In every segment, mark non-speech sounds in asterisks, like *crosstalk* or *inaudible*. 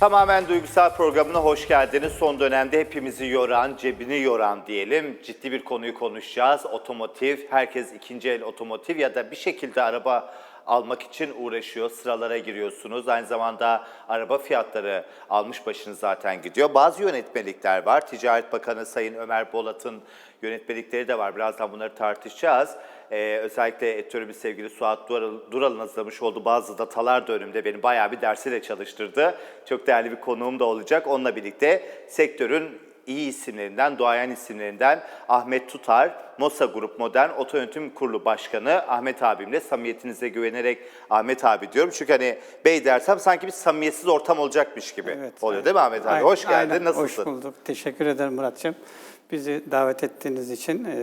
Tamamen duygusal programına hoş geldiniz. Son dönemde hepimizi yoran, cebini yoran diyelim. Ciddi bir konuyu konuşacağız. Otomotiv, herkes ikinci el otomotiv ya da bir şekilde araba almak için uğraşıyor. Sıralara giriyorsunuz. Aynı zamanda araba fiyatları almış başını zaten gidiyor. Bazı yönetmelikler var. Ticaret Bakanı Sayın Ömer Bolat'ın yönetmelikleri de var. Birazdan bunları tartışacağız. Ee, özellikle editörümüz sevgili Suat Dural, Dural'ın hazırlamış olduğu bazı datalar da önümde beni bayağı bir dersiyle çalıştırdı. Çok değerli bir konuğum da olacak. Onunla birlikte sektörün iyi isimlerinden, duayen isimlerinden Ahmet Tutar, Mosa Grup Modern Otoyönetim Kurulu Başkanı Ahmet abimle samimiyetinize güvenerek Ahmet abi diyorum. Çünkü hani bey dersem sanki bir samimiyetsiz ortam olacakmış gibi Evet, oluyor aynen. değil mi Ahmet abi? Aynen, Hoş geldin, aynen. nasılsın? Hoş bulduk. Teşekkür ederim Muratçım. Bizi davet ettiğiniz için e,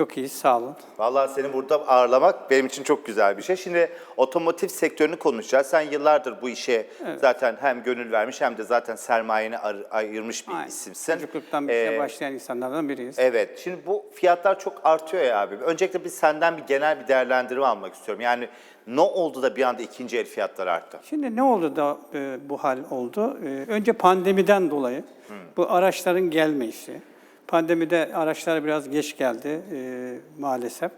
çok iyi, sağ olun. Vallahi seni burada ağırlamak benim için çok güzel bir şey. Şimdi otomotiv sektörünü konuşacağız. Sen yıllardır bu işe zaten hem gönül vermiş hem de zaten sermayeni ayırmış bir Aynen. isimsin. Çocukluktan bir Ee, başlayan insanlardan biriyiz. Evet. Şimdi bu fiyatlar çok artıyor ya abi. Öncelikle bir senden bir genel bir değerlendirme almak istiyorum. Yani ne oldu da bir anda ikinci el fiyatlar arttı? Şimdi ne oldu da e, bu hal oldu? E, önce pandemiden dolayı bu araçların gelmeyişi. Pandemide araçlar biraz geç geldi e, maalesef.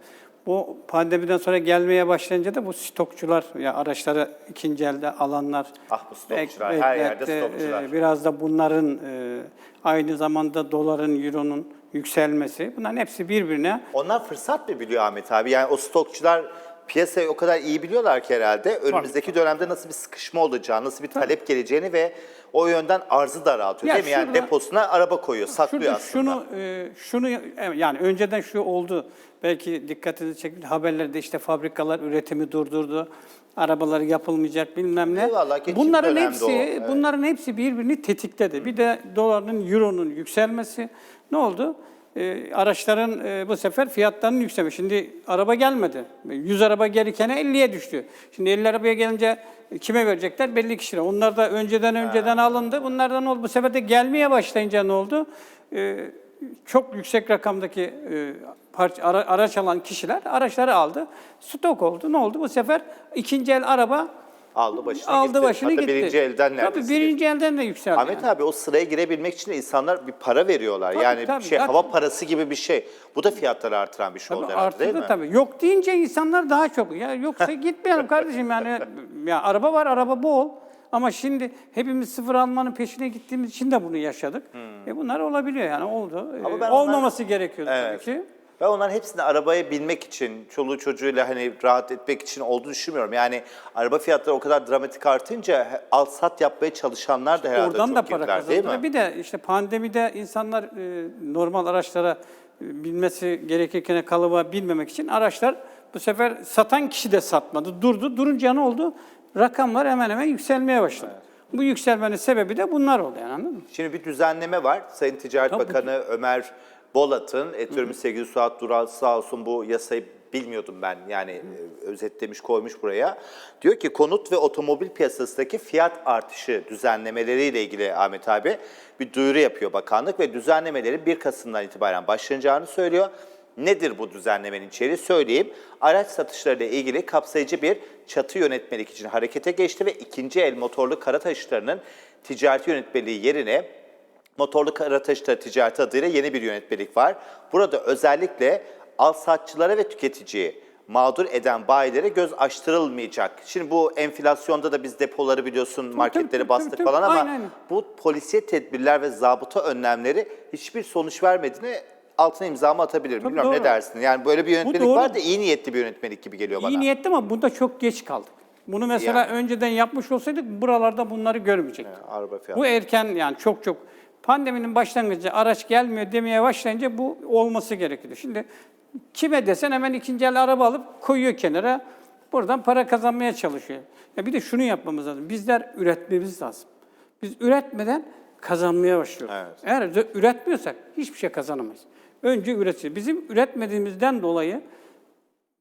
Bu pandemiden sonra gelmeye başlayınca da bu stokçular, ya araçları ikinci elde alanlar, Ah bu stokçular, bek- her yerde beklette, stokçular. e, biraz da bunların e, aynı zamanda doların, euronun yükselmesi, bunların hepsi birbirine Onlar fırsat mı biliyor Ahmet abi? Yani o stokçular piyasayı o kadar iyi biliyorlar ki herhalde. Önümüzdeki dönemde nasıl bir sıkışma olacağını, nasıl bir talep geleceğini ve o yönden arzı daraltıyor Ya değil mi? Yani şurada- deposuna araba koyuyor, saklıyor Şurada aslında. şunu e, şunu evet, yani önceden şu oldu. Belki dikkatinizi çekti. Haberlerde işte fabrikalar üretimi durdurdu. Arabaları yapılmayacak bilmem ne. Eyvallah, geçim bunların dönemde hepsi o, evet. bunların hepsi birbirini tetikledi. Bir de doların, euronun yükselmesi ne oldu? E, araçların e, bu sefer fiyatlarının yükselmesi. Şimdi araba gelmedi. 100 araba gelirken 50'ye düştü. Şimdi 50 arabaya gelince kime verecekler? Belli kişilere. Onlar da önceden önceden alındı. Bunlardan oldu. Bu sefer de gelmeye başlayınca ne oldu? E, çok yüksek rakamdaki e, parça, ara- araç alan kişiler araçları aldı. Stok oldu. Ne oldu? Bu sefer ikinci el araba Aldı başını aldı gitti. başını Hatta gitti. birinci elden neredeyse. Tabii birinci elden de yükseldi. Ahmet yani. abi o sıraya girebilmek için de insanlar bir para veriyorlar. Tabii, yani tabii. şey Zaten- hava parası gibi bir şey. Bu da fiyatları artıran bir şey oldu Tabii herhalde değil artırdı mi? tabii. Yok deyince insanlar daha çok. Ya yoksa *laughs* gitmeyelim kardeşim yani. Ya araba var, araba bol. Ama şimdi hepimiz sıfır almanın peşine gittiğimiz için de bunu yaşadık. E bunlar olabiliyor yani oldu. E, Hmm. Ama ben olmaması gerekiyordu Evet. tabii ki. Ben onların hepsini arabaya binmek için, çoluğu çocuğuyla hani rahat etmek için olduğunu düşünmüyorum. Yani araba fiyatları o kadar dramatik artınca al sat yapmaya çalışanlar da herhalde Oradan çok da para girdiler, değil kazandı. mi? Bir de işte pandemide insanlar e, normal araçlara e, binmesi gerekirken kalıba binmemek için araçlar bu sefer satan kişi de satmadı. Durdu. Durunca ne oldu? Rakamlar hemen hemen yükselmeye başladı. Bu yükselmenin sebebi de bunlar oldu yani anladın mı? Şimdi bir düzenleme var. Sayın Ticaret Tabii. Bakanı Ömer Bolat'ın, editörümüz sevgili Suat Dural sağ olsun bu yasayı bilmiyordum ben. Yani e, özetlemiş koymuş buraya. Diyor ki konut ve otomobil piyasasındaki fiyat artışı düzenlemeleriyle ilgili Ahmet abi bir duyuru yapıyor bakanlık ve düzenlemelerin 1 Kasım'dan itibaren başlanacağını söylüyor. Nedir bu düzenlemenin içeriği söyleyeyim. Araç satışlarıyla ilgili kapsayıcı bir çatı yönetmelik için harekete geçti ve ikinci el motorlu kara taşıtlarının ticareti yönetmeliği yerine motorlu kara taşıtları ticareti adıyla yeni bir yönetmelik var. Burada özellikle alsatçılara ve tüketiciyi mağdur eden bayilere göz açtırılmayacak. Şimdi bu enflasyonda da biz depoları biliyorsun marketleri tabii, bastık tabii, falan ama aynen, aynen. bu polisiye tedbirler ve zabıta önlemleri hiçbir sonuç vermediğini altına imzamı atabilirim. Bilmiyorum ne dersin? Yani böyle bir yönetmelik var da iyi niyetli bir yönetmelik gibi geliyor bana. İyi niyetli ama bunda çok geç kaldık. Bunu mesela Yani. önceden yapmış olsaydık buralarda bunları görmeyecektik. Araba fiyatı. Bu erken yani çok çok pandeminin başlangıcı araç gelmiyor demeye başlayınca bu olması gerekiyordu. Şimdi kime desen hemen ikinci el araba alıp koyuyor kenara. Buradan para kazanmaya çalışıyor. Ya bir de şunu yapmamız lazım. Bizler üretmemiz lazım. Biz üretmeden kazanmaya başlıyoruz. Evet. Eğer üre- üretmiyorsak hiçbir şey kazanamayız. Önce üreteceğiz. Bizim üretmediğimizden dolayı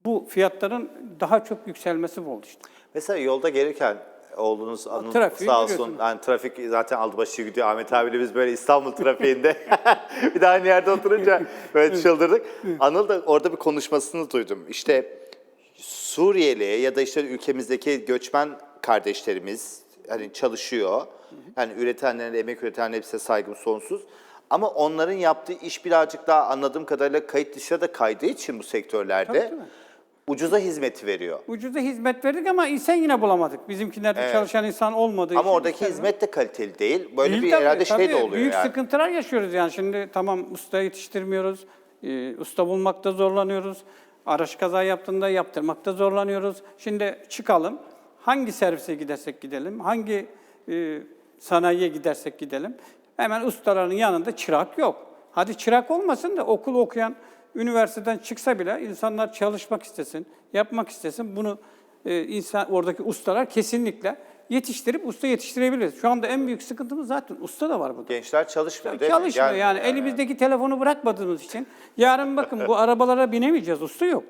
bu fiyatların daha çok yükselmesi oldu işte. Mesela yolda gelirken oğlunuz Anıl trafiği sağ olsun. Yani trafik zaten aldı başı gidiyor. Ahmet abiyle biz böyle İstanbul trafiğinde *laughs* bir de aynı yerde oturunca böyle çıldırdık. Anıl da orada bir konuşmasını duydum. İşte Suriyeli ya da işte ülkemizdeki göçmen kardeşlerimiz hani çalışıyor. Yani üretenlerin, emek üretenlerin hepsine saygım sonsuz. Ama onların yaptığı iş birazcık daha anladığım kadarıyla kayıt dışına da kaydığı için bu sektörlerde Tabii, tabii. Ucuza hizmeti veriyor. Ucuza hizmet verdik ama insan yine bulamadık. Bizimkilerde çalışan insan olmadığı için. Ama oradaki istedim. hizmet de kaliteli değil. Böyle Değil bir tabii, herhalde şey de tabii. oluyor Büyük yani. sıkıntılar yaşıyoruz yani. Şimdi tamam usta yetiştirmiyoruz. e, usta bulmakta zorlanıyoruz. Araç kaza yaptığında yaptırmakta zorlanıyoruz. Şimdi çıkalım. Hangi servise gidersek gidelim, hangi e, sanayiye gidersek gidelim. Hemen ustaların yanında çırak yok. Hadi çırak olmasın da okul okuyan, üniversiteden çıksa bile insanlar çalışmak istesin, yapmak istesin. Bunu e, insan oradaki ustalar kesinlikle yetiştirip usta yetiştirebiliriz. Şu anda en büyük sıkıntımız zaten usta da var burada. Gençler çalışmıyor değil mi? Çalışmıyor yani, Gelmiyor elimizdeki telefonu bırakmadığımız için. *laughs* Yarın bakın bu arabalara binemeyeceğiz, usta yok.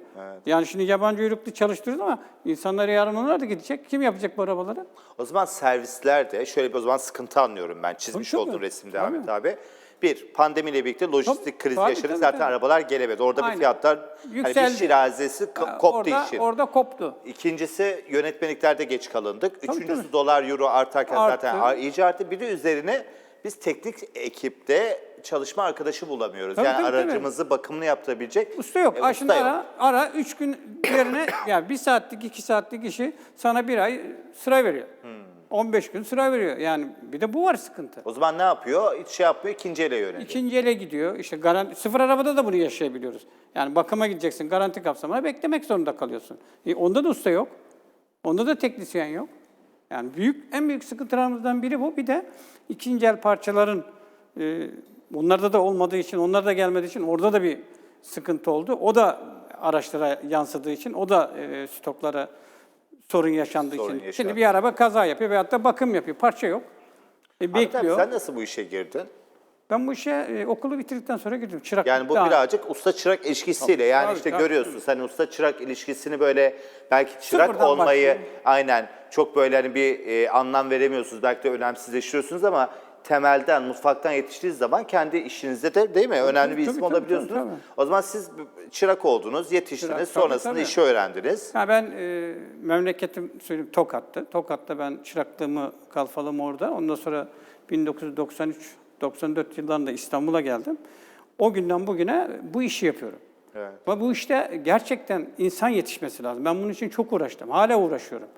Yani şimdi yabancı uyruklu çalıştırıyoruz ama insanlar yarın onlar da gidecek. Kim yapacak bu arabaları? O zaman servislerde şöyle bir o zaman sıkıntı anlıyorum ben çizmiş Tabii, olduğum tabii. resimde. Ahmet abi. Bir, pandemiyle birlikte lojistik Tabii, krizi tabii, yaşadık. tabii, Zaten tabii. arabalar gelemedi. Orada bir Aynen. fiyatlar hani bir Yükseldi. şirazesi ko- Ha, koptu orada, işin. Orada koptu. İkincisi yönetmeliklerde geç kalındık. Tabii, Üçüncüsü tabii. dolar, euro artarken Arttı. zaten ar- iyice arttı. Bir de üzerine biz teknik ekipte çalışma arkadaşı bulamıyoruz. Tabii, yani tabii, tabii. aracımızı bakımını yaptırabilecek. Usta yok. e, usta yok. ara, ara üç gün yerine yani bir saatlik, iki saatlik işi sana bir ay sıra veriyor. Hmm. 15 gün sıra veriyor. Yani bir de bu var sıkıntı. O zaman ne yapıyor? Hiç şey yapmıyor, ikinci ele yöneliyor. İkinci ele gidiyor. İşte garanti, sıfır arabada da bunu yaşayabiliyoruz. Yani bakıma gideceksin, garanti kapsamına beklemek zorunda kalıyorsun. E, onda da usta yok. Onda da teknisyen yok. Yani büyük en büyük sıkıntılarımızdan biri bu. Bir de ikinci el parçaların e, onlarda da olmadığı için, onlar da gelmediği için orada da bir sıkıntı oldu. O da araçlara yansıdığı için, o da e, stoklara sorun yaşandığı Sorun için. yaşandı. Şimdi bir araba kaza yapıyor veyahut da bakım yapıyor. Parça yok. E, abi, bekliyor. sen nasıl bu işe girdin? Ben bu işe e, okulu bitirdikten sonra girdim. Çırak Yani bu Daha- birazcık usta çırak ilişkisiyle yani Tabii, işte tabii. görüyorsun sen usta çırak ilişkisini böyle belki çırak Sıfırdan olmayı başlıyor. aynen çok böyle hani bir e, anlam veremiyorsunuz belki de önemsizleştiriyorsunuz ama temelden mutfaktan yetiştiğiniz zaman kendi işinizde de değil mi önemli bir tabii, isim tabii, olabiliyorsunuz. tabii, tabii. O zaman siz çırak oldunuz, yetiştiniz, Çırak, tabii, sonrasında tabii. işi öğrendiniz. Ya ben e, memleketim söyleyeyim Tokat'tı. Tokat'ta ben çıraklığımı kalfalım orada. Ondan sonra 1993-94 yıllarında İstanbul'a geldim. O günden bugüne bu işi yapıyorum. Evet. Ama bu işte gerçekten insan yetişmesi lazım. Ben bunun için çok uğraştım. Hala uğraşıyorum.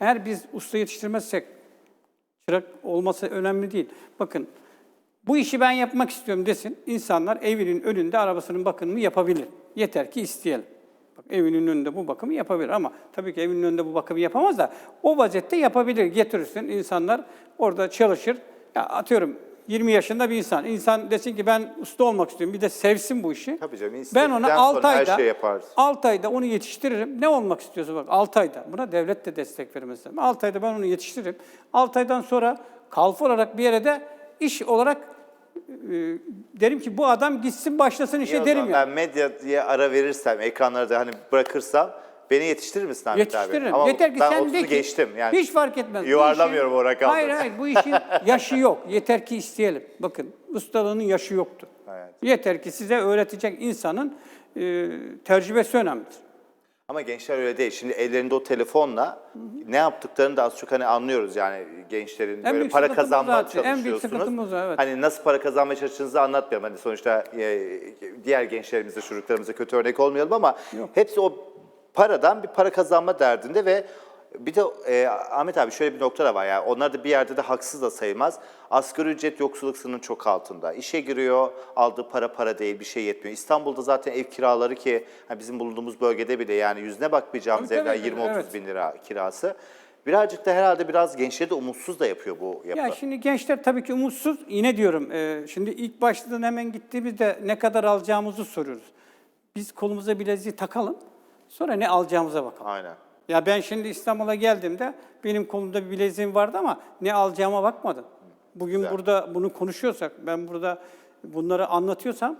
Eğer biz usta yetiştirmezsek çırak olması önemli değil. Bakın bu işi ben yapmak istiyorum desin. İnsanlar evinin önünde arabasının bakımını yapabilir. Yeter ki isteyelim. Bak evinin önünde bu bakımı yapabilir ama tabii ki evinin önünde bu bakımı yapamaz da o vaziyette yapabilir. Getirirsin insanlar orada çalışır. Ya atıyorum 20 yaşında bir insan. İnsan desin ki ben usta olmak istiyorum. Bir de sevsin bu işi. Tabii canım, Ben ona sonra 6 her ayda yaparız. 6 ayda onu yetiştiririm. Ne olmak istiyorsa bak 6 ayda. Buna devlet de destek vermesi lazım. 6 ayda ben onu yetiştiririm. 6 aydan sonra kalfa olarak bir yere de iş olarak e, derim ki bu adam gitsin başlasın işe derim ya. Ben medyaya ara verirsem, ekranlarda hani bırakırsam beni yetiştirir misin Ahmet abi? Yetiştiririm. Ama Yeter ki ben sen 30'u de ki geçtim. Yani hiç fark etmez. Bu yuvarlamıyorum işin- o rakamları. Hayır hayır bu işin *laughs* yaşı yok. Yeter ki isteyelim. Bakın ustalığının yaşı yoktur. Evet. Yeter ki size öğretecek insanın e, tecrübesi önemlidir. Ama gençler öyle değil. Şimdi ellerinde o telefonla ne yaptıklarını da az çok hani anlıyoruz yani gençlerin böyle büyük para sıkıntımız kazanmaya zaten, en büyük çalışıyorsunuz. sıkıntımız o, evet. Hani nasıl para kazanmaya çalıştığınızı anlatmayalım. Hani sonuçta e, diğer gençlerimize, çocuklarımıza kötü örnek olmayalım ama hepsi o paradan bir para kazanma derdinde ve bir de e, Ahmet abi şöyle bir nokta da var yani onlar da bir yerde de haksız da sayılmaz. Asgari ücret yoksulluk sınırının çok altında. İşe giriyor, aldığı para para değil, bir şey yetmiyor. İstanbul'da zaten ev kiraları ki ha, bizim bulunduğumuz bölgede bile yani yüzüne bakmayacağımız Tabii, evler tabii, 20-30 evet. bin lira kirası. Birazcık da herhalde biraz gençleri de umutsuz da yapıyor bu yapı. Ya şimdi gençler tabii ki umutsuz. Yine diyorum, e, şimdi ilk başladığında hemen gittiğimizde ne kadar alacağımızı soruyoruz. Biz kolumuza bileziği takalım, sonra ne alacağımıza bakalım. Aynen. Ya ben şimdi İstanbul'a geldiğimde benim kolumda bir bileziğim vardı ama ne alacağıma bakmadım. Bugün Güzel. burada bunu konuşuyorsak, ben burada bunları anlatıyorsam,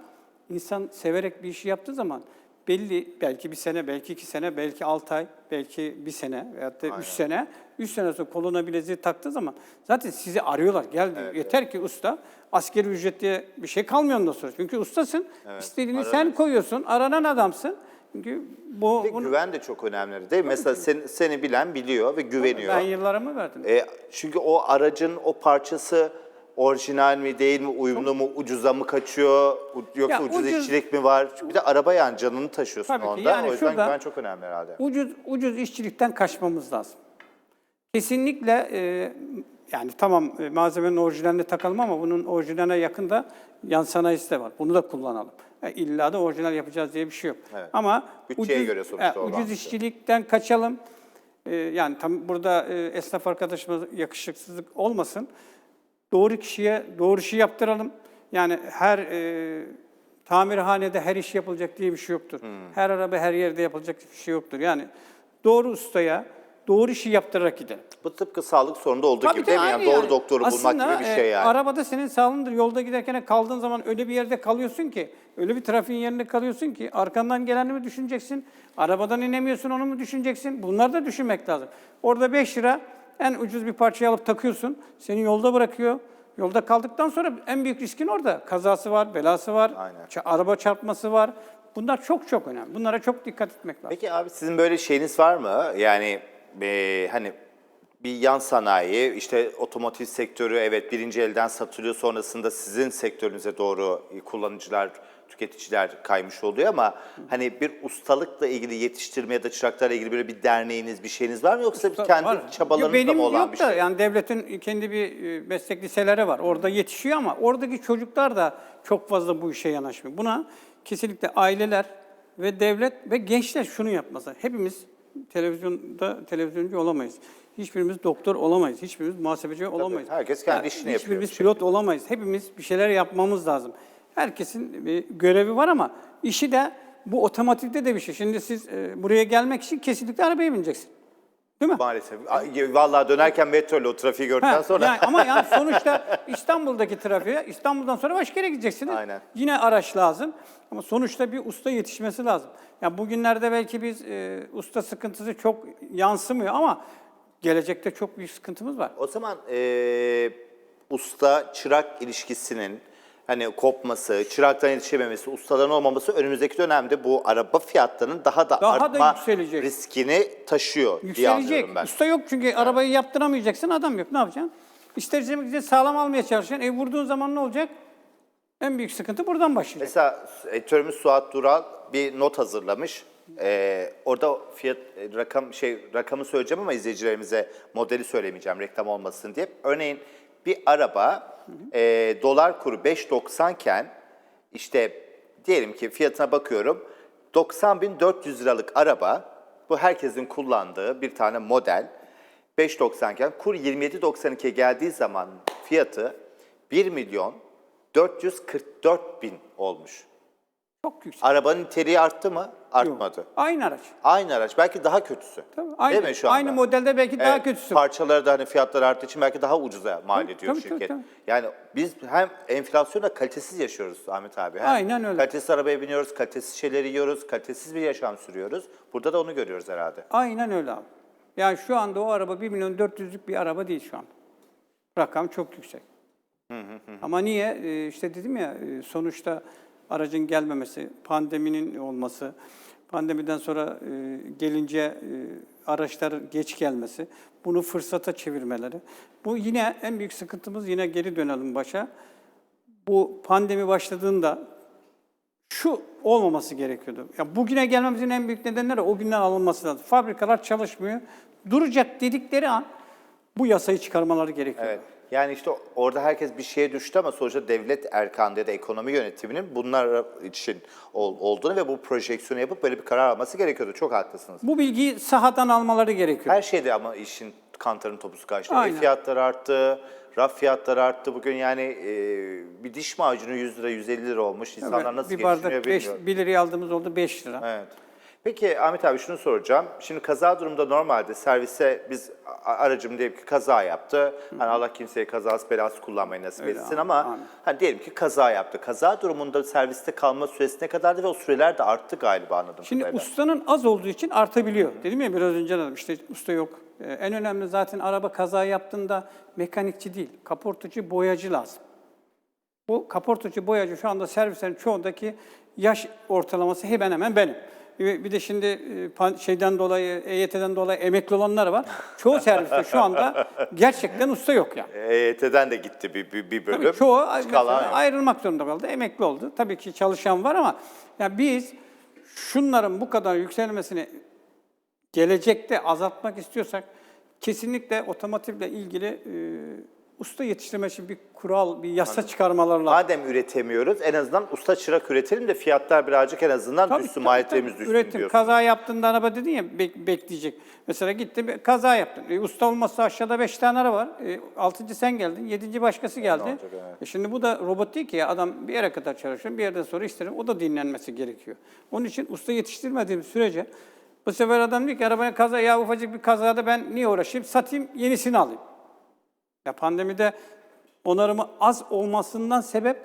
insan severek bir işi yaptığı zaman belli, belki bir sene, belki iki sene, belki altı ay, belki bir sene veyahut da üç sene, üç sene sonra koluna bileziği taktığı zaman zaten sizi arıyorlar. Gel diyor. Yeter ki usta, askeri ücret diye bir şey kalmıyor ondan sonra. Çünkü ustasın, istediğini sen koyuyorsun, aranan adamsın. Çünkü bu Ve bunu- güven de çok önemli değil mi? Mesela seni, seni bilen biliyor ve güveniyor. ben yıllarımı verdim. E, çünkü o aracın o parçası orijinal mi değil mi, uyumlu mu, ucuza mı kaçıyor, yoksa Ya ucuz, ucuz- işçilik mi var? Bir de araba yani canını taşıyorsun Tabii ki. onda. Yani o yüzden şurada- güven çok önemli herhalde. Ucuz ucuz işçilikten kaçmamız lazım. Kesinlikle e, yani tamam e, malzemenin orijinaline takalım ama bunun orijinaline yakında yan sanayisi de var. Bunu da kullanalım. E, illa da orijinal yapacağız diye bir şey yok. Evet. Ama Bütçeye göre sonuçta e, ucuz işçilikten kaçalım. E, yani tam burada e, esnaf arkadaşımız yakışıksızlık olmasın. Doğru kişiye doğru işi yaptıralım. Yani her e, tamirhanede her iş yapılacak diye bir şey yoktur. Hmm. Her araba her yerde yapılacak bir şey yoktur. Yani doğru ustaya doğru işi yaptırarak gidelim. Bu tıpkı sağlık sorununda olduğu gibi Tabii değil mi? Yani aynı doğru yani. doktoru bulmak Aslında, gibi bir şey e, yani. arabada senin sağlığındır. Yolda giderken kaldığın zaman öyle bir yerde kalıyorsun ki, öyle bir trafiğin yerinde kalıyorsun ki arkandan geleni mi düşüneceksin? Arabadan inemiyorsun onu mu düşüneceksin? Bunları da düşünmek lazım. Orada 5 lira en ucuz bir parçayı alıp takıyorsun. Seni yolda bırakıyor. Yolda kaldıktan sonra en büyük riskin orada. Kazası var, belası var, Aynen. araba çarpması var. Bunlar çok çok önemli. Bunlara çok dikkat etmek lazım. Peki abi sizin böyle şeyiniz var mı? Yani e, hani bir yan sanayi, işte otomotiv sektörü evet birinci elden satılıyor sonrasında sizin sektörünüze doğru kullanıcılar, tüketiciler kaymış oluyor ama hani bir ustalıkla ilgili yetiştirme ya da çıraklarla ilgili böyle bir derneğiniz, bir şeyiniz var mı yoksa Var. kendi çabalarınızda Benim mı olan yok bir da şey? yani devletin kendi bir e, meslek liseleri var. Orada yetişiyor ama oradaki çocuklar da çok fazla bu işe yanaşmıyor. Buna kesinlikle aileler ve devlet ve gençler şunu yapmasa. Hepimiz televizyonda televizyoncu olamayız. Hiçbirimiz doktor olamayız. Hiçbirimiz muhasebeci olamayız. herkes kendi işini yapıyor Hiçbirimiz bir pilot olamayız. Hepimiz bir şeyler yapmamız lazım. Herkesin bir görevi var ama işi de bu otomotivde de bir şey. Şimdi siz e, buraya gelmek için kesinlikle arabaya bineceksin. Değil mi? Maalesef. Vallahi dönerken metroyla o trafiği gördükten Ha, sonra yani ama yani *laughs* sonuçta İstanbul'daki trafiğe, İstanbul'dan sonra başka yere gideceksiniz. Aynen. Yine araç lazım ama sonuçta bir usta yetişmesi lazım. Yani bugünlerde belki biz e, usta sıkıntısı çok yansımıyor ama gelecekte çok büyük sıkıntımız var. O zaman eee usta çırak ilişkisinin hani kopması, çıraktan yetişememesi, ustaların olmaması önümüzdeki dönemde bu araba fiyatlarının daha da Daha da artma yükselecek. riskini taşıyor diye Yükselecek. anlıyorum ben. Usta yok çünkü arabayı yaptıramayacaksın, adam yok. Ne yapacaksın? İster istemez sağlam almaya çalışacaksın. E vurduğun zaman ne olacak? En büyük sıkıntı buradan başlayacak. Mesela editörümüz Suat Dural bir not hazırlamış. Ee, orada fiyat e, rakam şey rakamı söyleyeceğim ama izleyicilerimize modeli söylemeyeceğim reklam olmasın diye. Örneğin bir araba e, dolar kuru 5.90 iken işte diyelim ki fiyatına bakıyorum 90.400 liralık araba bu herkesin kullandığı bir tane model 5.90 iken kur 27.92'ye geldiği zaman fiyatı 1 milyon 444 bin olmuş. Çok yüksek. Arabanın niteliği arttı mı? Yok. Artmadı. Aynı araç. Aynı araç belki daha kötüsü. Tabii, aynı, Değil mi şu anda? aynı modelde belki daha Evet, kötüsü. Parçaları da hani fiyatlar arttığı için belki daha ucuza mal Tabii, ediyor tabii, şirket. tabii, tabii. Yani biz hem enflasyonla kalitesiz yaşıyoruz Ahmet abi. Hem Aynen öyle. Kalitesiz arabaya biniyoruz, kalitesiz şeyleri yiyoruz, kalitesiz bir yaşam sürüyoruz. Burada da onu görüyoruz herhalde. Aynen öyle abi. Yani şu anda o araba 1 milyon 400'lük bir araba değil şu an. Rakam çok yüksek. Ama niye? Ee, işte dedim ya e, sonuçta aracın gelmemesi, pandeminin olması, pandemiden sonra e, gelince e, araçların geç gelmesi, bunu fırsata çevirmeleri. Bu yine en büyük sıkıntımız yine geri dönelim başa. Bu pandemi başladığında şu olmaması gerekiyordu. Ya bugüne gelmemizin en büyük nedenleri o günden alınması lazım. Fabrikalar çalışmıyor. Duracak dedikleri an bu yasayı çıkarmaları gerekiyor. Evet. Yani işte orada herkes bir şeye düştü ama sonuçta devlet erkanı ya da ekonomi yönetiminin bunlar için ol- olduğunu ve bu projeksiyonu yapıp böyle bir karar alması gerekiyordu. Çok haklısınız. Bu bilgiyi sahadan almaları gerekiyor. Her şeyde ama işin kantarın topusu kaçtı. Ev Aynen. fiyatları arttı, raf fiyatları arttı. Bugün yani e, bir diş macunu 100 lira, 150 lira olmuş. İnsanlar Evet, nasıl bir bardak 5, bilmiyorum. 1 liraya aldığımız oldu 5 lira. Evet. Peki Ahmet abi şunu soracağım. Şimdi kaza durumunda normalde servise biz aracım diyelim ki kaza yaptı. Hani Allah kimseye kazası belası kullanmayı nasip Öyle, etsin amin, ama hani diyelim ki kaza yaptı. Kaza durumunda serviste kalma süresi ne kadardı ve o süreler de arttı galiba anladım Şimdi kadarıyla. ustanın az olduğu için artabiliyor. Dedim ya biraz önce dedim işte usta yok. Ee, en önemli zaten araba kaza yaptığında mekanikçi değil, kaportacı, boyacı lazım. Bu kaportacı, boyacı şu anda servislerin çoğundaki yaş ortalaması hemen hemen benim. Bir de şimdi e, şeyden dolayı, EYT'den dolayı emekli olanlar var. Çoğu serviste şu anda gerçekten usta yok yani. EYT'den de gitti bir, bir, bir bölüm. Tabii çoğu ayrılmak zorunda kaldı. Emekli oldu. Tabii ki çalışan var ama ya biz şunların bu kadar yükselmesini gelecekte azaltmak istiyorsak kesinlikle otomotivle ilgili e, usta yetiştirme için bir kural, bir yasa çıkarmaları lazım. Madem üretemiyoruz en azından usta çırak üretelim de fiyatlar birazcık en azından Tabii, düşsün, tabii, maliyetlerimiz tabii. düşsün Üretim, diyorsun. kaza yaptığında araba dedin ya bek- bekleyecek. Mesela gitti bir kaza yaptın. E, usta olmazsa aşağıda beş tane araba var. E, altıncı sen geldin, yedinci başkası geldi. E, şimdi bu da robot değil ki ya adam bir yere kadar çalışıyor, bir yerden sonra isterim. O da dinlenmesi gerekiyor. Onun için usta yetiştirmediğim sürece bu sefer adam diyor ki arabaya kaza, ya ufacık bir kazada ben niye uğraşayım, satayım yenisini alayım. Ya pandemide onarımı az olmasından sebep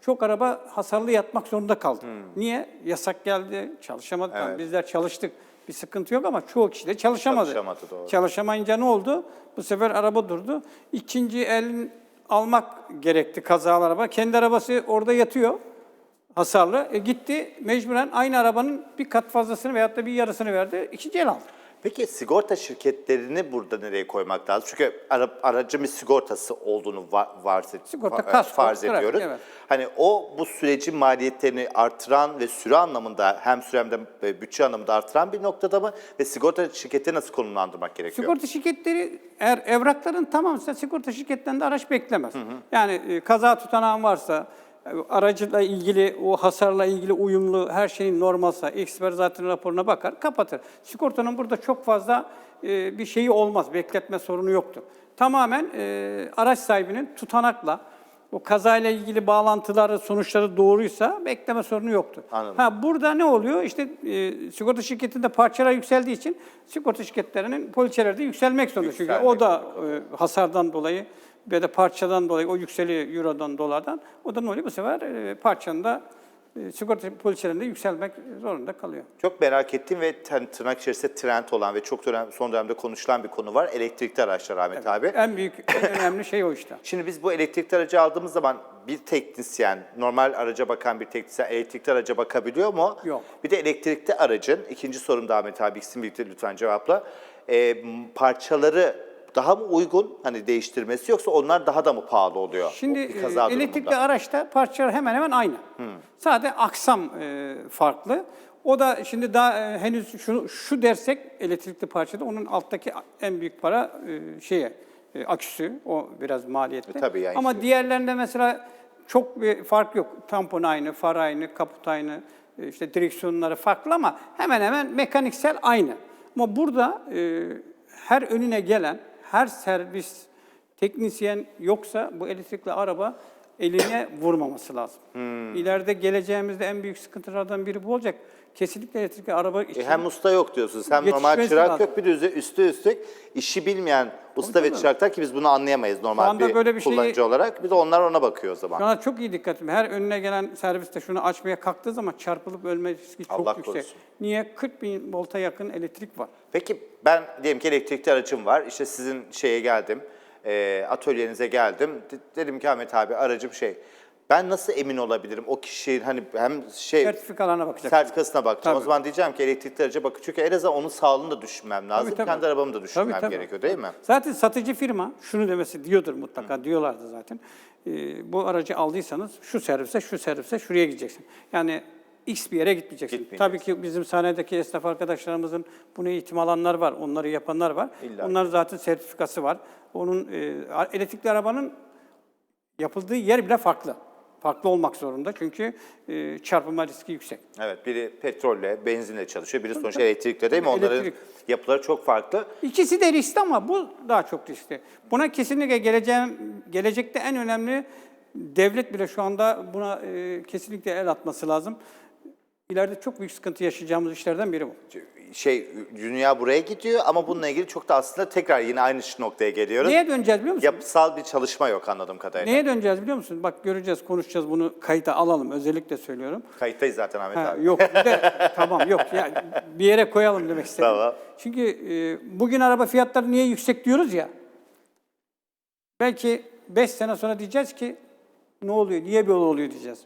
çok araba hasarlı yatmak zorunda kaldı. Niye? Yasak geldi, çalışamadık. Hmm. Evet. Bizler çalıştık. Bir sıkıntı yok ama çoğu kişi de çalışamadı. Çalışamadı, doğru. Çalışamayınca ne oldu? Bu sefer araba durdu. İkinci el almak gerekti kazalı araba. Kendi arabası orada yatıyor hasarlı. E gitti mecburen aynı arabanın bir kat fazlasını veyahut da bir yarısını verdi. İkinci el aldı. Peki sigorta şirketlerini burada nereye koymak lazım? Çünkü ara, aracın bir sigortası olduğunu va- varsa, Sigorta, fa- kasko, farz trafik, ediyoruz. evet. Hani o bu sürecin maliyetlerini artıran ve süre anlamında hem süre hem de e, bütçe anlamında artıran bir noktada mı? Ve sigorta şirketi nasıl konumlandırmak gerekiyor? Sigorta şirketleri eğer evrakların tamamsa sigorta şirketlerinden de araç beklemez. Yani e, kaza tutanağın varsa, e, aracıyla ilgili, o hasarla ilgili uyumlu, her şeyin normalsa, eksper zaten raporuna bakar, kapatır. Sigortanın burada çok fazla e, bir şeyi olmaz, bekletme sorunu yoktur. Tamamen e, araç sahibinin tutanakla, o kazayla ilgili bağlantıları, sonuçları doğruysa bekleme sorunu yoktur. Anladım. Ha burada ne oluyor? İşte e, sigorta şirketinde parçalar yükseldiği için sigorta şirketlerinin poliçeleri de yükselmek zorunda. Çünkü Yükselmek o da e, hasardan dolayı ve de parçadan dolayı o yükseliyor eurodan dolardan. O da ne oluyor? Bu sefer e, parçanın da sigorta poliçelerinde yükselmek zorunda kalıyor. Çok merak ettiğim ve tırnak içerisinde trend olan ve çok dönem, son dönemde konuşulan bir konu var. Elektrikli araçlar Ahmet abi. En büyük, en *laughs* önemli şey o işte. Şimdi biz bu elektrikli aracı aldığımız zaman bir teknisyen, normal araca bakan bir teknisyen elektrikli araca bakabiliyor mu? Yok. Bir de elektrikli aracın, ikinci sorum da Ahmet abi ikisini birlikte lütfen cevapla. M- parçaları daha mı uygun hani değiştirmesi yoksa onlar daha da mı pahalı oluyor? Şimdi o bir kaza e, elektrikli durumunda? araçta parçalar hemen hemen aynı. Sadece aksam e, farklı. O da şimdi daha e, henüz şu, şu dersek elektrikli parçada onun alttaki en büyük para e, şeye e, aküsü o biraz maliyetli. E, tabii yani Ama işte. diğerlerinde mesela çok bir fark yok. Tampon aynı, far aynı, kaput aynı, e, işte direksiyonları farklı ama hemen hemen mekaniksel aynı. Ama burada e, her önüne gelen, her servis teknisyen yoksa bu elektrikli araba eline vurmaması lazım. Hmm. İleride geleceğimizde en büyük sıkıntılardan biri bu olacak. Kesinlikle elektrikli araba için E, hem usta yok diyorsunuz, hem normal Yetişmesi çırak lazım. yok bir de üze- üstü üstlük işi bilmeyen usta ve çıraklar ki biz bunu anlayamayız normal anda bir, böyle bir şeyi- kullanıcı olarak. Bir de onlar ona bakıyor o zaman. Şu anda çok iyi dikkatim. Her önüne gelen serviste şunu açmaya kalktığı zaman çarpılıp ölme riski çok Allah yüksek. korusun. Niye? 40 bin volta yakın elektrik var. Peki ben diyelim ki elektrikli aracım var. İşte sizin şeye geldim, e, atölyenize geldim. De- dedim ki Ahmet abi aracım şey. Ben nasıl emin olabilirim o kişinin hani hem şey Sertifikalarına bakacak. sertifikasına bakacağım. O Tabii. zaman diyeceğim ki elektrikli araca bakın. Çünkü en azından onun sağlığını da düşünmem lazım. Tabii, tabii. Kendi arabamı da düşünmem Tabii, tabii. gerekiyor değil mi? Zaten satıcı firma şunu demesi diyordur mutlaka, diyorlardı zaten. Ee, bu aracı aldıysanız şu servise, şu servise, şuraya gideceksin. Yani X bir yere gitmeyeceksin. Tabii ki bizim sahnedeki esnaf arkadaşlarımızın bunu eğitim alanlar var, onları yapanlar var. İlla. Onların zaten sertifikası var. Onun e, elektrikli arabanın yapıldığı yer bile farklı. Farklı olmak zorunda çünkü e, çarpılma riski yüksek. Evet, biri petrolle, benzinle çalışıyor, biri sonuçta elektrikle değil mi? Onların Elektrik. yapıları çok farklı. İkisi de riskli ama bu daha çok riskli. Buna kesinlikle geleceğim, gelecekte en önemli devlet bile şu anda buna e, kesinlikle el atması lazım. İleride çok büyük sıkıntı yaşayacağımız işlerden biri bu. Şey, dünya buraya gidiyor ama bununla ilgili çok da aslında tekrar yine aynı noktaya geliyoruz. Neye döneceğiz biliyor musun? Yapısal bir çalışma yok anladığım kadarıyla. Neye döneceğiz biliyor musun? Bak göreceğiz, konuşacağız bunu kayıta alalım. Özellikle söylüyorum. Kayıttayız zaten Ahmet Ha, abi. yok bir de *laughs* tamam yok ya bir yere koyalım demek istedim. Tamam. Çünkü e, bugün araba fiyatları niye yüksek diyoruz ya. Belki 5 sene sonra diyeceğiz ki ne oluyor, niye böyle oluyor diyeceğiz.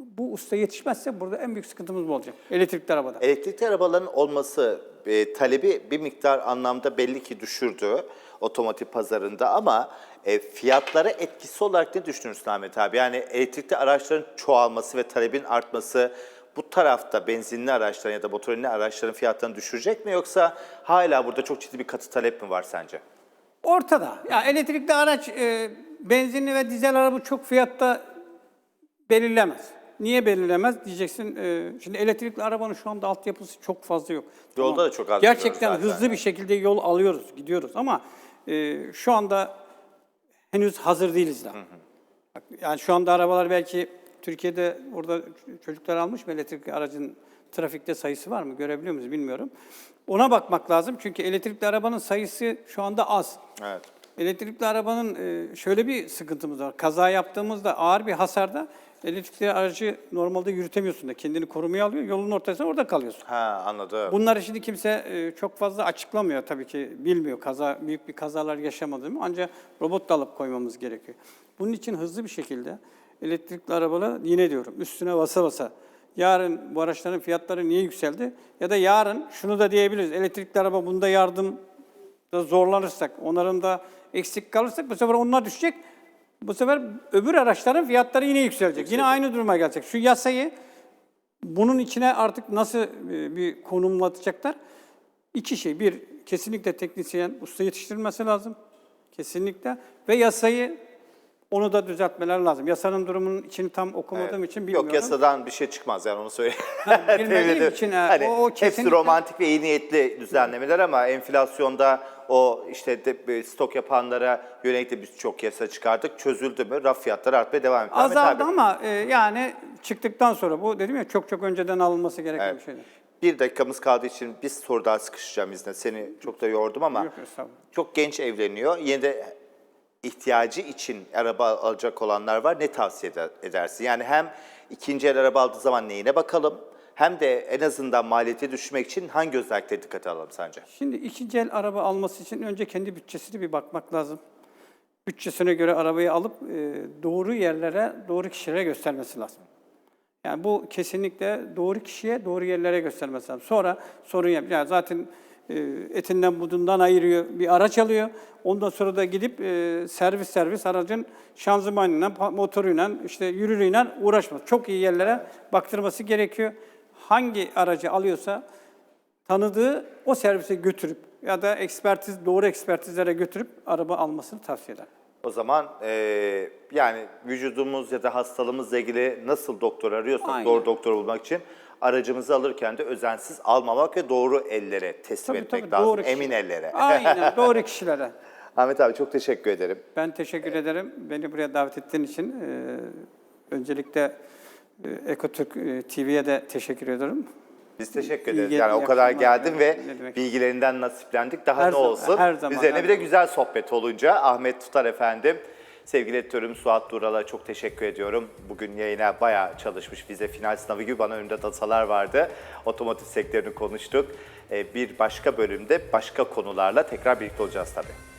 Bu usta yetişmezse burada en büyük sıkıntımız bu olacak. Elektrikli arabada. Elektrikli arabaların olması e, talebi bir miktar anlamda belli ki düşürdü otomotiv pazarında ama e, fiyatlara etkisi olarak ne düşünürsün Ahmet abi? Yani elektrikli araçların çoğalması ve talebin artması bu tarafta benzinli araçların ya da motorinli araçların fiyatlarını düşürecek mi yoksa hala burada çok ciddi bir katı talep mi var sence? Ortada. Ya elektrikli araç, e, benzinli ve dizel araba çok fiyatta belirlemez. Niye belirlemez diyeceksin. e, şimdi elektrikli arabanın şu anda altyapısı çok fazla yok. Yolda da çok az Gerçekten gidiyoruz zaten. hızlı bir şekilde yol alıyoruz, gidiyoruz ama e, şu anda henüz hazır değiliz daha. Bak, Yani şu anda arabalar belki Türkiye'de orada çocuklar almış mı elektrikli aracın trafikte sayısı var mı görebiliyor muyuz bilmiyorum. Ona bakmak lazım çünkü elektrikli arabanın sayısı şu anda az. Evet. Elektrikli arabanın e, şöyle bir sıkıntımız var. Kaza yaptığımızda ağır bir hasarda elektrikli aracı normalde yürütemiyorsun da kendini korumaya alıyor. Yolun ortasında orada kalıyorsun. Ha anladım. Bunları şimdi kimse e, çok fazla açıklamıyor tabii ki bilmiyor kaza büyük bir kazalar yaşamadığımı ancak robot da alıp koymamız gerekiyor. Bunun için hızlı bir şekilde elektrikli arabalar yine diyorum üstüne basa basa yarın bu araçların fiyatları niye yükseldi ya da yarın şunu da diyebiliriz elektrikli araba bunda yardım da zorlanırsak onarımda eksik kalırsak bu sefer onlar düşecek. Bu sefer öbür araçların fiyatları yine yükselecek. Yine aynı duruma gelecek. Şu yasayı bunun içine artık nasıl e, bir konumlatacaklar? İki şey. Bir, kesinlikle teknisyen usta yetiştirilmesi lazım. Kesinlikle. Ve yasayı onu da düzeltmeler lazım. Yasanın durumunun içini tam okumadığım için bilmiyorum. Yok yasadan bir şey çıkmaz yani onu söyleyeyim. bilmediğim *laughs* Tebrik ederim. için, e, hani o- o hepsi kesinlikle- romantik ve iyi niyetli düzenlemeler ama enflasyonda o işte de, stok yapanlara yönelik de biz çok yasa çıkardık. Çözüldü mü? Raf fiyatları artmaya devam. Ahmet Azaldı ama e, yani çıktıktan sonra bu dedim ya çok çok önceden alınması gereken Evet. bir şeydi. Bir dakikamız kaldığı için bir soru daha sıkışacağım izne. Seni çok da yordum ama Yok, çok genç evleniyor. Yine de ihtiyacı için araba alacak olanlar var. Ne tavsiye eder- edersin? Yani hem ikinci el araba aldığı zaman neyine bakalım hem de en azından maliyeti düşürmek için hangi özelliklere dikkate alalım sence? Şimdi ikinci el araba alması için önce kendi bütçesine bir bakmak lazım. Bütçesine göre arabayı alıp e, doğru yerlere, doğru kişilere göstermesi lazım. Yani bu kesinlikle doğru kişiye, doğru yerlere göstermesi lazım. Sonra sorun yap. Yani zaten etinden budundan ayırıyor, bir araç alıyor. Ondan sonra da gidip e, servis servis aracın şanzımanıyla, motoruyla, işte yürürüyle uğraşmaz. Çok iyi yerlere baktırması gerekiyor. Hangi aracı alıyorsa tanıdığı o servise götürüp ya da ekspertiz doğru ekspertizlere götürüp araba almasını tavsiye ederim. O zaman eee, yani vücudumuz ya da hastalığımızla ilgili nasıl doktor arıyorsak Aynen. doğru doktor bulmak için aracımızı alırken de özensiz almamak ve doğru ellere teslim Tabii, etmek tabii, lazım. doğru kişi. Emin ellere. Aynen *laughs* doğru kişilere. Ahmet abi çok teşekkür ederim. Ben teşekkür ederim. Beni buraya davet ettiğin için e, öncelikle e, Ekotürk e, TV'ye de teşekkür ederim. Biz teşekkür ederiz. Yani o kadar geldin ve bilgilerinden nasiplendik. Daha Her ne zaman- olsun? her zaman, Üzerine her bir de zaman. güzel sohbet olunca Ahmet Tutar efendim. Sevgili editörüm Suat Dural'a çok teşekkür ediyorum. Bugün yayına bayağı çalışmış. Bize final sınavı gibi bana önümde datalar vardı. Otomotiv sektörünü konuştuk. Ee, Bir başka bölümde başka konularla tekrar birlikte olacağız tabii.